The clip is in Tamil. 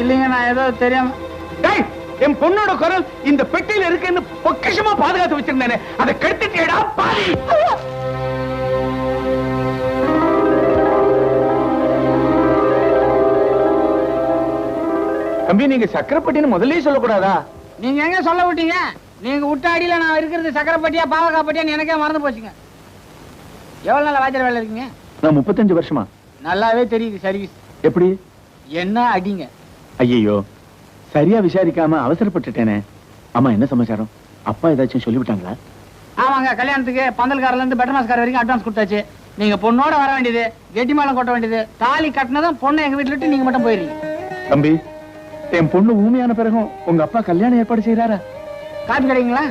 இல்லைங்க நான் ஏதோ தெரியாம என் பொண்ணோட குரல் இந்த பெட்டியில இருக்குன்னு பொக்கிஷமா பாதுகாத்து வச்சிருந்தேனே. அதை கெடுத்துட்டேடா பாதி தம்பி நீங்க சக்கரப்பட்டின்னு முதல்லயே சொல்லக்கூடாதா? நீங்க எங்க சொல்ல விட்டீங்க? நீங்க விட்ட அடியில நான் இருக்கிறது சக்கரப்பட்டியா பாவக்காப்பட்டியான்னு எனக்கே மறந்து போச்சுங்க. எவ்வளவு நாள் வேலை இருக்கீங்க? நான் முப்பத்தஞ்சு வருஷமா. நல்லாவே தெரியுது சர்வீஸ் எப்படி? என்ன அடிங்க? ஐயோ சரியா விசாரிக்காம அவசரப்பட்டுட்டேனே. ஆமா என்ன சமாச்சாரம்? அப்பா ஏதாச்சும் சொல்லிவிட்டாங்களா? ஆமாங்க கல்யாணத்துக்கு பந்தல்காரில இருந்து பெட்டர் மாஸ்கார் வரைக்கும் அட்வான்ஸ் கொடுத்தாச்சு. நீங்க பொண்ணோட வர வேண்டியது கெட்டி மேளம் கொட்ட வேண்டியது தாலி கட்டினதும் பொண்ணை எங்க வீட்டுல விட்டு நீங்க மட்டும் போயிருங்க தம்பி என் பொண்ணு ஊமையான பிறகும் உங்க அப்பா கல்யாணம் ஏற்பாடு செய்யறாரா காப்பி கிடைக்குங்களா